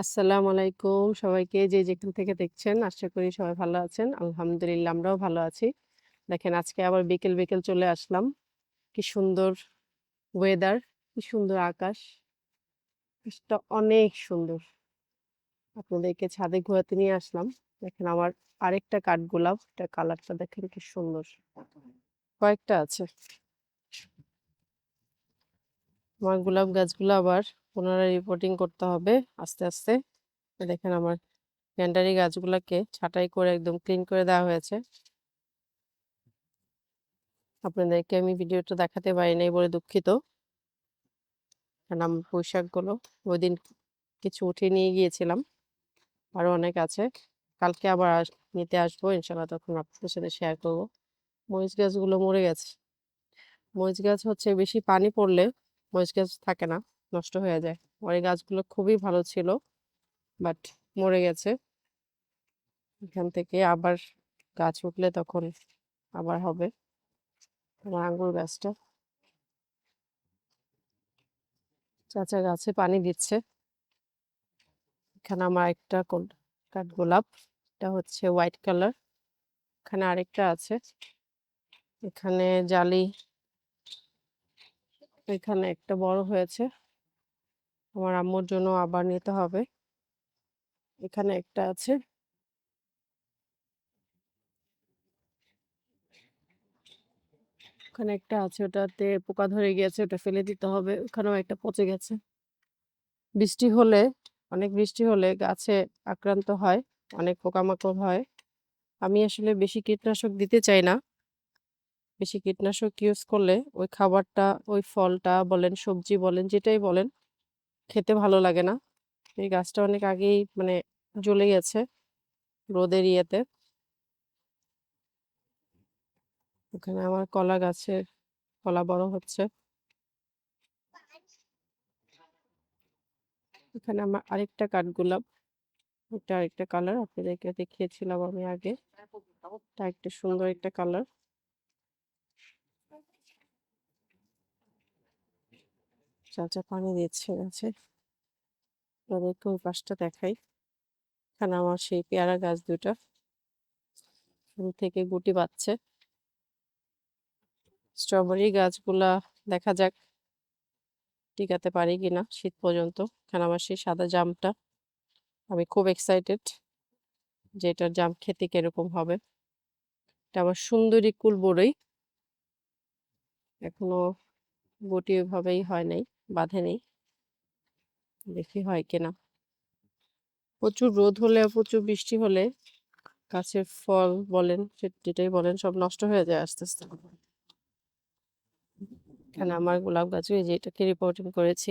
আসসালামু আলাইকুম। সবাইকে যে যেখান থেকে দেখছেন, আশা করি সবাই ভালো আছেন। আলহামদুলিল্লাহ আমরাও ভালো আছি। দেখেন, আজকে আবার বিকেল বিকেল চলে আসলাম। কি সুন্দর ওয়েদার কি সুন্দর আকাশ। আকাশটা অনেক সুন্দর। আপনাদেরকে ছাদে ঘোরাতে নিয়ে আসলাম। দেখেন, আমার আরেকটা কাঠগোলাপ। এটা কালারটা দেখেন কি সুন্দর। কয়েকটা আছে। আমার গোলাপ গাছগুলো আবার পুনরায় রিপোর্টিং করতে হবে আস্তে আস্তে। দেখেন আমার গ্যান্ডারি গাছগুলোকে ছাঁটাই করে একদম ক্লিন করে দেওয়া হয়েছে। আপনাদেরকে আমি ভিডিওটা দেখাতে পারি নাই বলে দুঃখিত। কারণ আমার পোশাকগুলো ওই দিন কিছু উঠিয়ে নিয়ে গিয়েছিলাম। আরও অনেক আছে। কালকে আবার নিতে আসব। ইনশাল্লাহ তখন আপনাদের সাথে শেয়ার করব। মরিচ গাছগুলো মরে গেছে। মরিচ গাছ হচ্ছে বেশি পানি পড়লে মরিচ গাছ থাকে না। নষ্ট হয়ে যায়। আর এই গাছগুলো খুবই ভালো ছিল বাট মরে গেছে। এখান থেকে আবার গাছ উঠলে তখন আবার হবে। আমার আঙ্গুর গাছটা। চাচা গাছে পানি দিচ্ছে। এখানে আমার একটা কাঠগোলাপ এটা হচ্ছে হোয়াইট কালার। এখানে আরেকটা আছে। এখানে জালি। এখানে একটা বড় হয়েছে। আমার আম্মুর জন্য আবার নিতে হবে। এখানে একটা আছে। ওখানে একটা আছে, ওটাতে পোকা ধরে গিয়েছে, ওটা ফেলে দিতে হবে। ওখানেও একটা পচে গেছে। বৃষ্টি হলে, অনেক বৃষ্টি হলে গাছে আক্রান্ত হয়, অনেক পোকামাকড় হয়। আমি আসলে বেশি কীটনাশক দিতে চাই না। বেশি কীটনাশক ইউজ করলে ওই খাবারটা, ওই ফলটা বলেন, সবজি বলেন, যেটাই বলেন খেতে ভালো লাগে না। এই গাছটা অনেক আগেই মানে জ্বলে গেছে রোদের ইয়েতে। ওখানে আমার কলা গাছের কলা বড় হচ্ছে। এখানে আমার আরেকটা কাঠগোলাপ। এটা আরেকটা কালার, আপনাদেরকে দেখিয়েছিলাম আমি আগে। এটা একটা সুন্দর একটা কালার। চাচা পানি দিচ্ছে গাছে। আপনাদেরকে ওই পাশটা দেখাই। এখানে আমার সেই পেয়ারা গাছ দুটা। থেকে গুটি বাচ্ছে স্ট্রবেরি গাছগুলা দেখা যাক টিকাতে পারি কিনা শীত পর্যন্ত। এখানে আমার সেই সাদা জামটা। আমি খুব এক্সাইটেড যে এটার জাম খেতে কীরকম হবে। এটা আমার সুন্দরী কুল বড়ই এখনও গুটি ওইভাবেই হয় নাই। বাঁধে নেই। দেখি হয় কিনা। প্রচুর রোদ হলে প্রচুর বৃষ্টি হলে গাছের ফল বলেন যেটাই বলেন, সব নষ্ট হয়ে যায় আস্তে আস্তে। এখানে আমার গোলাপ গাছ এই যে এটাকে রিপোর্টিং করেছি,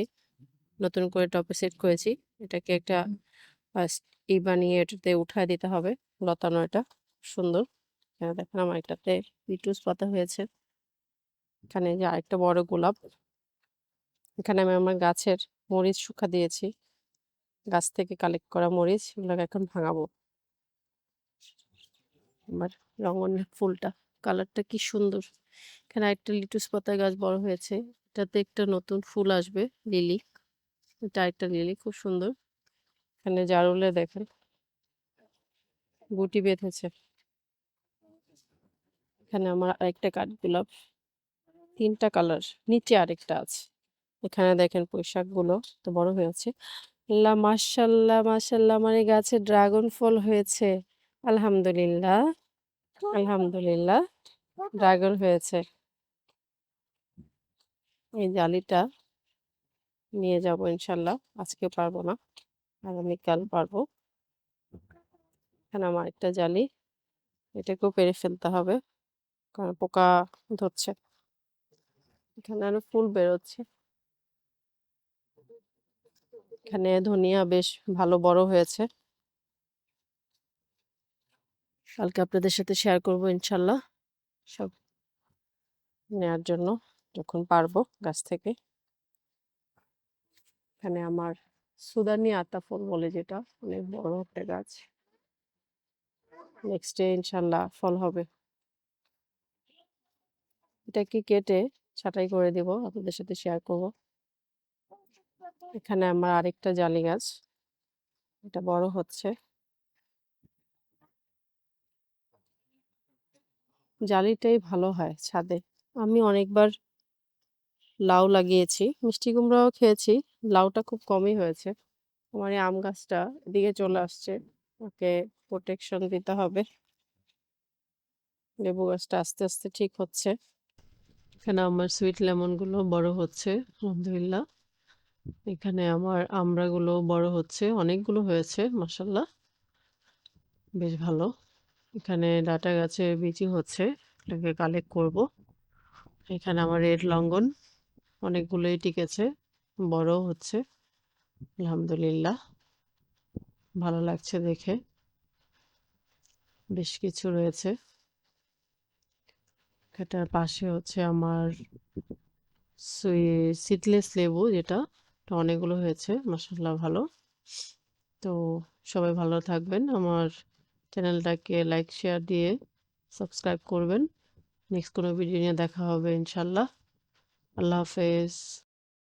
নতুন করে টপে সেট করেছি, এটাকে একটা ই বানিয়ে এটাতে উঠায় দিতে হবে, লতানো এটা, সুন্দর। এখানে দেখেন আমার এটাতে লিটুস পাতা হয়েছে। এখানে যে আরেকটা বড় গোলাপ এখানে আমি আমার গাছের মরিচ শুকা দিয়েছি। গাছ থেকে কালেক্ট করা মরিচ এগুলোকে এখন ভাঙাবো। আমার রঙনের ফুলটা কালারটা কি সুন্দর। এখানে একটা লিটুস পাতা গাছ বড় হয়েছে। এটাতে একটা নতুন ফুল আসবে, লিলি। এটা একটা লিলি, খুব সুন্দর। এখানে জারুলে দেখেন। গুটি বেঁধেছে। এখানে আমার আরেকটা কাঠগোলাপ। তিনটা কালার নিচে আরেকটা আছে। এখানে দেখেন পোশাকগুলো তো বড় হয়েছে। আল্লাহ মাশাল্লাহ আমার গাছে ড্রাগন ফল হয়েছে। আলহামদুলিল্লাহ আলহামদুলিল্লাহ ড্রাগন হয়েছে। এই জালিটা নিয়ে যাব ইনশাল্লাহ। আজকে পারব না, আগামীকাল পারব। এখানে আমার একটা জালি, এটাকেও পেরে ফেলতে হবে। কারণ পোকা ধরছে। এখানে আরও ফুল বেরোচ্ছে। এখানে ধনিয়া বেশ ভালো বড় হয়েছে। কালকে আপনাদের সাথে শেয়ার করব ইনশাল্লাহ সব নেয়ার জন্য যখন পারব গাছ থেকে। এখানে আমার সুদানি আতা ফল বলে যেটা, অনেক বড় একটা গাছ। নেক্সট ডে ইনশাল্লাহ ফল হবে। এটাকে কেটে ছাটাই করে দিব, আপনাদের সাথে শেয়ার করব। এখানে আমার আরেকটা জালি গাছ। এটা বড় হচ্ছে। জালিটাই ভালো হয় ছাদে। আমি অনেকবার লাউ লাগিয়েছি, মিষ্টি কুমড়াও খেয়েছি, লাউটা খুব কমই হয়েছে। আমার এই আম গাছটা এদিকে চলে আসছে, ওকে প্রোটেকশন দিতে হবে। লেবু গাছটা আস্তে আস্তে ঠিক হচ্ছে। এখানে আমার সুইট লেমনগুলো বড় হচ্ছে, আলহামদুলিল্লাহ। এখানে আমার আমড়াগুলো বড় হচ্ছে, অনেকগুলো হয়েছে মাসাল্লাহ বেশ ভালো। এখানে ডাটা গাছে বিচি হচ্ছে, এটাকে কালেক্ট করব। এখানে আমার রেড লঙ্ঘন অনেকগুলোই টিকেছে বড় হচ্ছে, আলহামদুলিল্লাহ। ভালো লাগছে দেখে। বেশ কিছু রয়েছে। এটার পাশে হচ্ছে আমার সিডলেস লেবু যেটা। এটা অনেকগুলো হয়েছে মাসাল্লাহ ভালো। তো সবাই ভালো থাকবেন, আমার চ্যানেলটাকে লাইক শেয়ার দিয়ে সাবস্ক্রাইব করবেন। নেক্সট কোনো ভিডিও নিয়ে দেখা হবে ইনশাল্লাহ আল্লাহ হাফেজ।